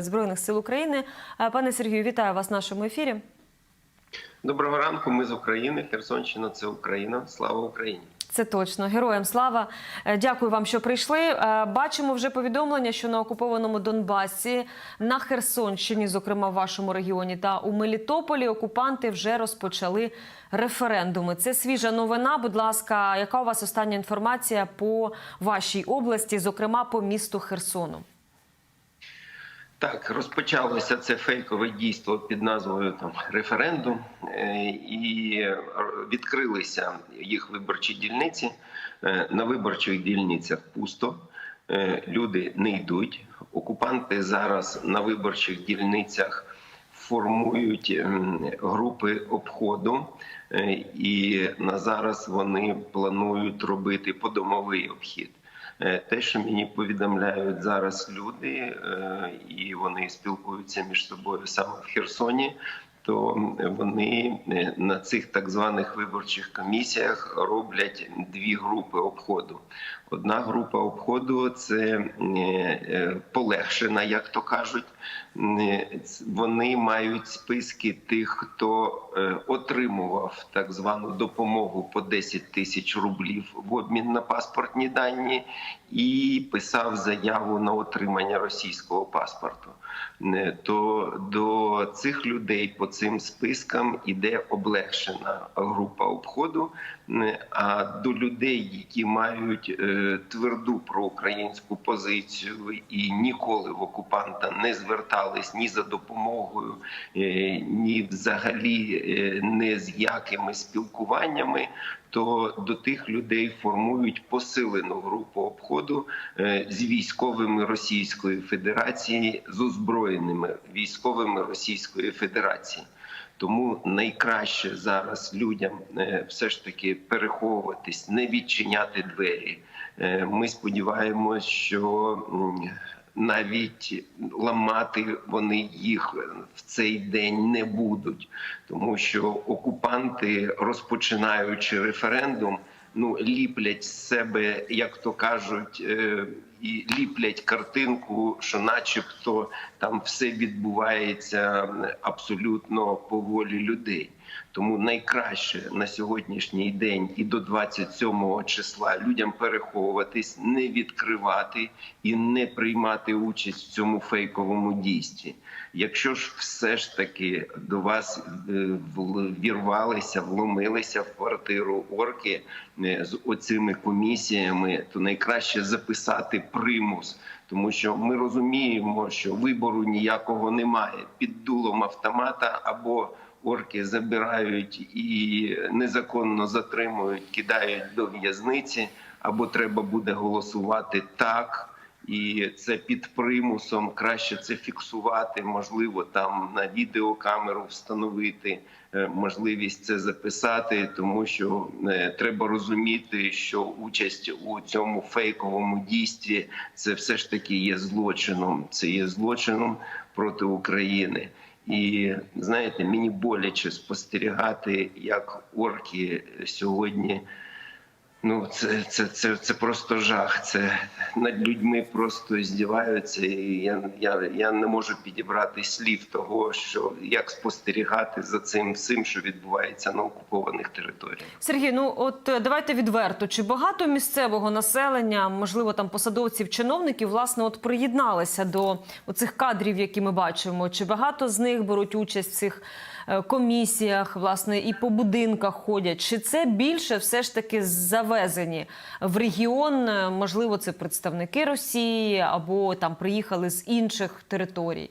Збройних сил України. Е, Пане Сергію, вітаю вас в нашому ефірі. Доброго ранку. Ми з України. Херсонщина це Україна. Слава Україні. Це точно героям слава. Е, Дякую вам, що прийшли. Е, Бачимо вже повідомлення, що на окупованому Донбасі, на Херсонщині, зокрема в вашому регіоні, та у Мелітополі окупанти вже розпочали референдуми. Це свіжа новина. Будь ласка, яка у вас остання інформація по вашій області, зокрема по місту Херсону? Так, розпочалося це фейкове дійство під назвою там референдум, е, і відкрилися їх виборчі дільниці. Е, На виборчих дільницях пусто. Е, Люди не йдуть. Окупанти зараз на виборчих дільницях формують групи обходу, і на зараз вони планують робити подомовий обхід. Е, Те, що мені повідомляють зараз люди, е, і вони спілкуються між собою саме в Херсоні, то вони е, на цих так званих виборчих комісіях роблять дві групи обходу. Одна група обходу це е, е, полегшена, як то кажуть. Вони мають списки тих, хто отримував так звану допомогу по 10 тисяч рублів в обмін на паспортні дані, і писав заяву на отримання російського паспорту. Не, То до цих людей по цим спискам іде облегшена група обходу. А до людей, які мають е, тверду проукраїнську позицію і ніколи в окупанта не звертались ні за допомогою, е, ні взагалі е, не з якими спілкуваннями. То до тих людей формують посилену групу обходу з військовими Російської Федерації, з озброєними військовими Російської Федерації. Тому найкраще зараз людям е, все ж таки переховуватись, не відчиняти двері. Е, Ми сподіваємось, що навіть ламати вони їх в цей день не будуть, тому що окупанти, розпочинаючи референдум, ну ліплять з себе, як то кажуть, е, і ліплять картинку, що, начебто, там все відбувається абсолютно по волі людей. Тому найкраще на сьогоднішній день і до 27 числа людям переховуватись, не відкривати і не приймати участь в цьому фейковому дійстві. Якщо ж все ж таки до вас е, вірвалися, вломилися в квартиру орки е, з оцими комісіями, то найкраще записати примус. Тому що ми розуміємо, що вибору ніякого немає під дулом автомата або орки забирають і незаконно затримують, кидають до в'язниці, або треба буде голосувати так. І це під примусом краще це фіксувати, можливо, там на відеокамеру встановити е, можливість це записати, тому що е, треба розуміти, що участь у цьому фейковому дійстві це все ж таки є злочином. Це є злочином проти України. І знаєте, мені боляче спостерігати, як орки сьогодні. Ну, це, це, це, це просто жах. Це над людьми просто здіваються. І я, я, я не можу підібрати слів того, що як спостерігати за цим всім, що відбувається на окупованих територіях. Сергій, ну от е, давайте відверто. Чи багато місцевого населення, можливо, там посадовців, чиновників, власне, от приєдналися до оцих кадрів, які ми бачимо? Чи багато з них беруть участь в цих комісіях, власне, і по будинках ходять? Чи це більше все ж таки завезені в регіон? Е, Можливо, це представники Росії або там приїхали з інших територій?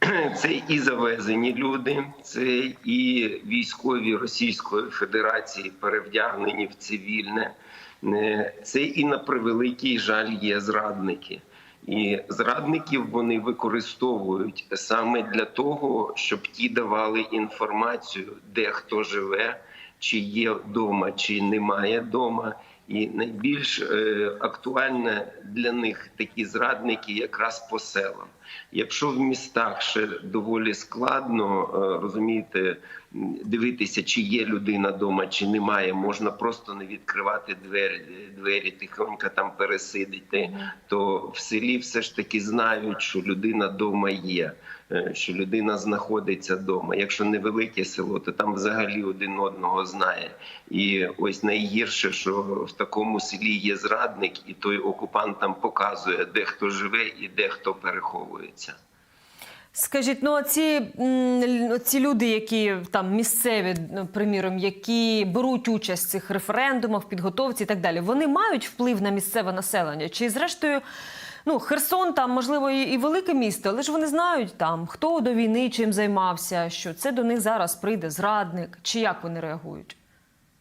Це і завезені люди, це і військові Російської Федерації перевдягнені в цивільне, Е, це і на превеликий жаль є зрадники. І зрадників вони використовують саме для того, щоб ті давали інформацію, де хто живе, чи є вдома, чи немає вдома. І найбільш е, актуальне для них такі зрадники якраз по селам. Якщо в містах ще доволі складно, е, розумієте, дивитися, чи є людина вдома, чи немає. Можна просто не відкривати двері, двері тихонько там пересидити. То в селі все ж таки знають, що людина вдома є, е, що людина знаходиться вдома. Якщо невелике село, то там взагалі один одного знає. І ось найгірше, що в такому селі є зрадник, і той окупант там показує, де хто живе і де хто переховується. Скажіть, ну ці, ці люди, які там місцеві, ну, приміром, які беруть участь в цих референдумах, підготовці і так далі, вони мають вплив на місцеве населення? Чи зрештою, ну Херсон там можливо і, і велике місто, але ж вони знають там хто до війни чим займався, що це до них зараз прийде зрадник, чи як вони реагують?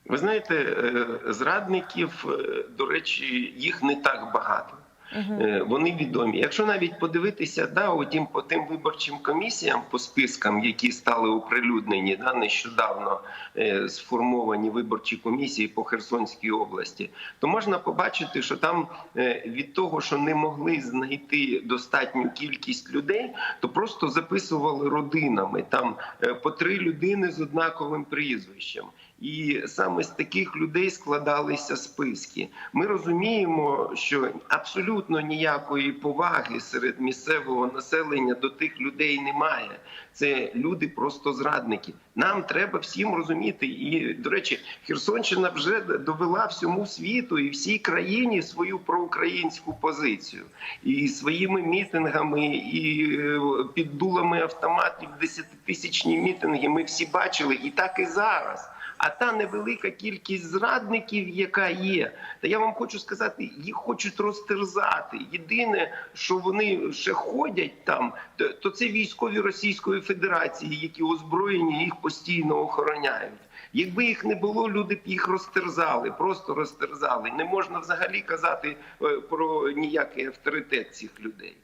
Ви знаєте, е, зрадників, е, до речі, їх не так багато. Е, Вони відомі. Якщо навіть подивитися, да, отім по тим виборчим комісіям, по спискам, які стали оприлюднені да, нещодавно е, сформовані виборчі комісії по Херсонській області, то можна побачити, що там е, від того, що не могли знайти достатню кількість людей, то просто записували родинами там по три людини з однаковим прізвищем. І саме з таких людей складалися списки. Ми розуміємо, що абсолютно ніякої поваги серед місцевого населення до тих людей немає. Це люди просто зрадники. Нам треба всім розуміти. І до речі, Херсонщина вже довела всьому світу і всій країні свою проукраїнську позицію і своїми мітингами, і е, під дулами автоматів десятитисячні мітинги. Ми всі бачили, і так і зараз. А та невелика кількість зрадників, яка є, та я вам хочу сказати, їх хочуть розтерзати. Єдине, що вони ще ходять там, то- це військові Російської Федерації, які озброєні їх постійно охороняють. Якби їх не було, люди б їх розтерзали, просто розтерзали. Не можна взагалі казати е, про ніякий авторитет цих людей.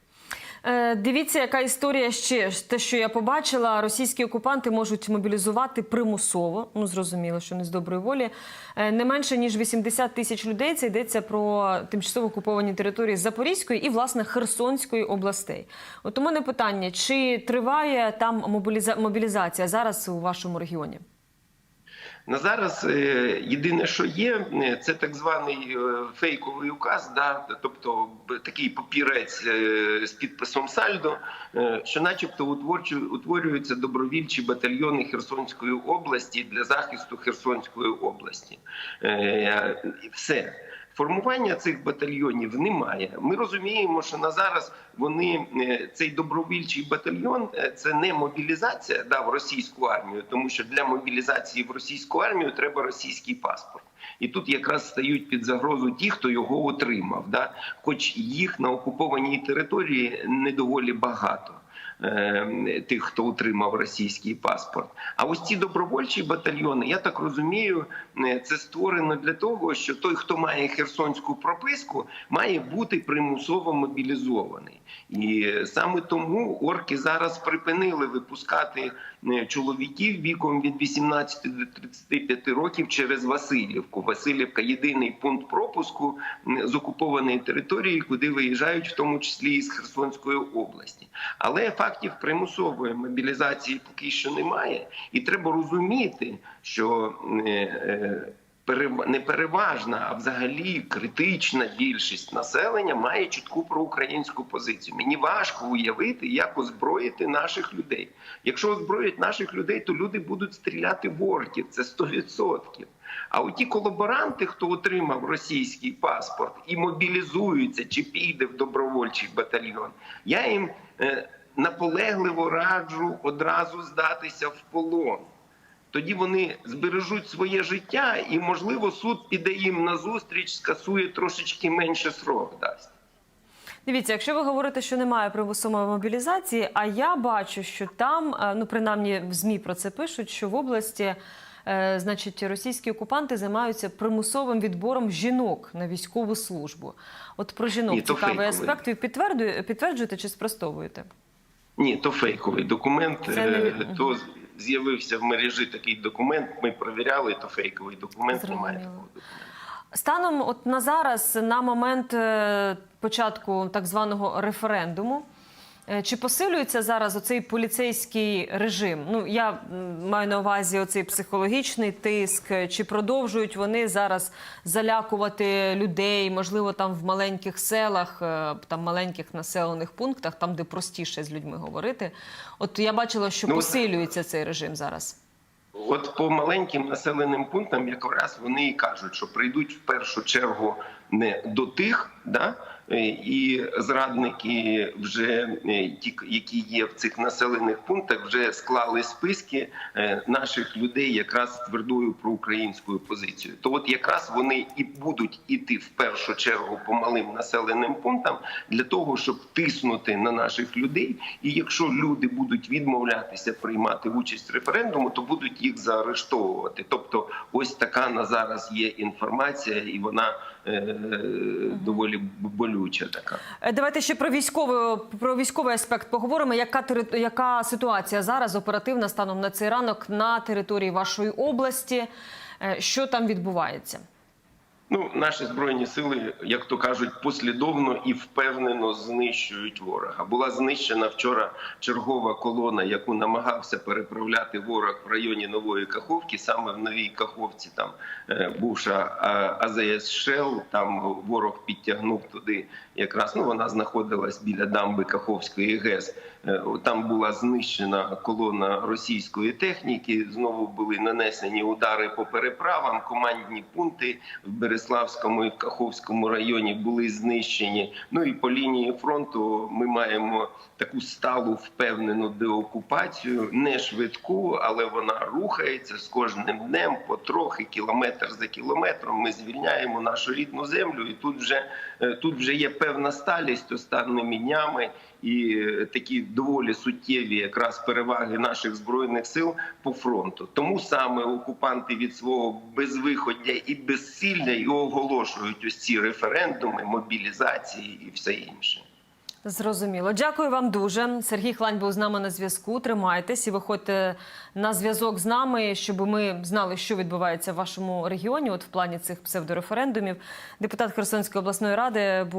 Е, Дивіться, яка історія ще те, що я побачила. Російські окупанти можуть мобілізувати примусово. Ну зрозуміло, що не з доброї волі. е, Не менше ніж 80 тисяч людей. Це йдеться про тимчасово окуповані території Запорізької і власне Херсонської областей. От у мене питання: чи триває там мобіліза- мобілізація зараз у вашому регіоні? На зараз е, єдине, що є, е, це так званий е, фейковий указ, да, тобто такий папірець з підписом Сальдо, що, начебто, утворюються добровільчі батальйони Херсонської області для захисту Херсонської області. Все. Формування цих батальйонів немає. Ми розуміємо, що на зараз вони е, цей добровільчий батальйон е, це не мобілізація да, в російську армію, тому що для мобілізації в російську армію треба російський паспорт. І тут якраз стають під загрозу ті, хто його отримав. Да? Хоч їх на окупованій території не доволі багато. Е, Тих, хто отримав російський паспорт, а ось ці добровольчі батальйони, я так розумію, е, це створено для того, що той, хто має херсонську прописку, має бути примусово мобілізований. І саме тому орки зараз припинили випускати чоловіків віком від 18 до 35 років через Васильівку. Васильівка єдиний пункт пропуску з окупованої території, куди виїжджають, в тому числі із Херсонської області. Але фактів примусової мобілізації поки що немає, і треба розуміти, що е, е, не переважна, а взагалі критична більшість населення має чітку проукраїнську позицію. Мені важко уявити, як озброїти наших людей. Якщо озброїть наших людей, то люди будуть стріляти в орків. Це 100%. А оті колаборанти, хто отримав російський паспорт і мобілізуються чи піде в добровольчий батальйон, я їм е, наполегливо раджу одразу здатися в полон. Тоді вони збережуть своє життя, і можливо суд піде їм на зустріч, скасує трошечки менше срок дасть. Дивіться, якщо ви говорите, що немає примусової мобілізації, а я бачу, що там, е, ну принаймні в ЗМІ про це пишуть, що в області. е, Значить, російські окупанти займаються примусовим відбором жінок на військову службу. От про жінок Ні, цікавий фейковий. аспект. Ви підтверджуєте чи спростовуєте? Ні, то фейковий документ. Це не Е, То з'явився в мережі такий документ. Ми перевіряли, то фейковий документ. Немає такого документу. Станом, от на зараз, на момент е, початку так званого референдуму, Чи посилюється зараз оцей поліцейський режим? Ну я маю на увазі оцей психологічний тиск. Е, Чи продовжують вони зараз залякувати людей? Можливо, там в маленьких селах, е, там маленьких населених пунктах, там де простіше з людьми говорити? От я бачила, що Ну, посилюється цей режим зараз. От по маленьким населеним пунктам якраз вони і кажуть, що прийдуть в першу чергу не до тих, да, е, і зрадники, вже е, ті, які є в цих населених пунктах, вже склали списки е, наших людей якраз з твердою проукраїнською позицією. То от якраз вони і будуть іти в першу чергу по малим населеним пунктам для того, щоб тиснути на наших людей. І якщо люди будуть відмовлятися приймати участь в референдуму, то будуть їх заарештовувати. Тобто, ось така на зараз є інформація, і вона е, доволі болюча. Така Е, Давайте ще про військовий про військовий аспект поговоримо. Яка яка ситуація зараз оперативна станом на цей ранок на території вашої області? Е, Що там відбувається? Ну наші збройні сили, як то кажуть, послідовно і впевнено знищують ворога. Була знищена вчора чергова колона, яку намагався переправляти ворог в районі Нової Каховки. Саме в новій Каховці, там е, бувша а, АЗС Шел. Там ворог підтягнув туди. Якраз ну вона знаходилась біля дамби Каховської ГЕС. Е, Там була знищена колона російської техніки. Знову були нанесені удари по переправам. Командні пункти в Береславському і Каховському районі були знищені. Ну і по лінії фронту ми маємо таку сталу впевнену деокупацію, не швидку, але вона рухається з кожним днем, потрохи, кілометр за кілометром. Ми звільняємо нашу рідну землю, і тут вже е, тут вже є певна сталість останніми днями і е, такі доволі суттєві якраз переваги наших збройних сил по фронту. Тому саме окупанти від свого безвиходя і безсилля і оголошують ось ці референдуми, мобілізації і все інше. Зрозуміло. Дякую вам дуже. Сергій Хлань був з нами на зв'язку. Тримайтесь і виходьте на зв'язок з нами, щоб ми знали, що відбувається в вашому регіоні. От в плані цих псевдореферендумів. Депутат Херсонської обласної ради був.